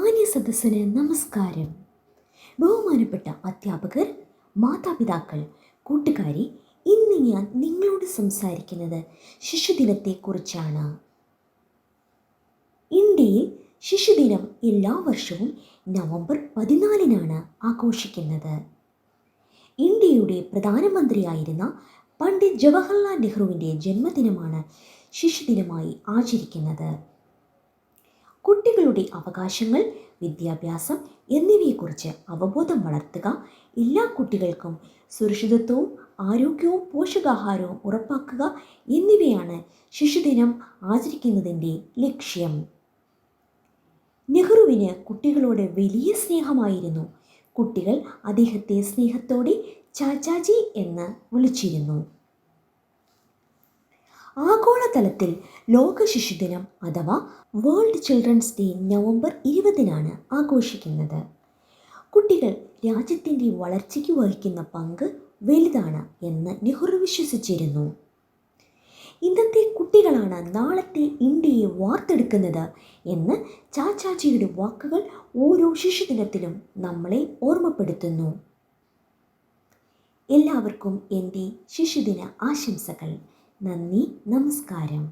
മാന്യ സദസ്സിന് നമസ്കാരം. ബഹുമാനപ്പെട്ട അധ്യാപകർ മാതാപിതാക്കൾ കൂട്ടുകാരി ഇന്ന് ഞാൻ നിങ്ങളോട് സംസാരിക്കുന്നത് ശിശുദിനത്തെക്കുറിച്ചാണ്. ഇന്ത്യയിൽ ശിശുദിനം എല്ലാ വർഷവും നവംബർ പതിനാലിനാണ് ആഘോഷിക്കുന്നത്. ഇന്ത്യയുടെ പ്രധാനമന്ത്രിയായിരുന്ന പണ്ഡിറ്റ് ജവഹർലാൽ നെഹ്റുവിന്റെ ജന്മദിനമാണ് ശിശുദിനമായി ആചരിക്കുന്നത്. കുട്ടികളുടെ അവകാശങ്ങൾ വിദ്യാഭ്യാസം എന്നിവയെക്കുറിച്ച് അവബോധം വളർത്തുക. എല്ലാ കുട്ടികൾക്കും സുരക്ഷിതത്വവും ആരോഗ്യവും പോഷകാഹാരവും ഉറപ്പാക്കുക എന്നിവയാണ് ശിശുദിനം ആചരിക്കുന്നതിന്റെ ലക്ഷ്യം. നെഹ്റുവിന് കുട്ടികളോട് വലിയ സ്നേഹമായിരുന്നു. കുട്ടികൾ അദ്ദേഹത്തെ സ്നേഹത്തോടെ ചാച്ചാജി എന്ന് വിളിച്ചിരുന്നു. ആഗോളതലത്തിൽ ലോക ശിശുദിനം അഥവാ വേൾഡ് ചിൽഡ്രൻസ് ഡേ നവംബർ ഇരുപതിനാണ് ആഘോഷിക്കുന്നത്. കുട്ടികൾ രാജ്യത്തിന്റെ വളർച്ചയ്ക്ക് വഹിക്കുന്ന പങ്ക് വലുതാണ് എന്ന് നെഹ്റു വിശ്വസിച്ചിരുന്നു. ഇന്നത്തെ കുട്ടികളാണ് നാളത്തെ ഇന്ത്യയെ വാർത്തെടുക്കുന്നത് എന്ന് ചാച്ചാജിയുടെ വാക്കുകൾ ഓരോ ശിശുദിനത്തിലും നമ്മളെ ഓർമ്മപ്പെടുത്തുന്നു. എല്ലാവർക്കും എന്റെ ശിശുദിന ആശംസകൾ. നന്ദി നമസ്കാരം.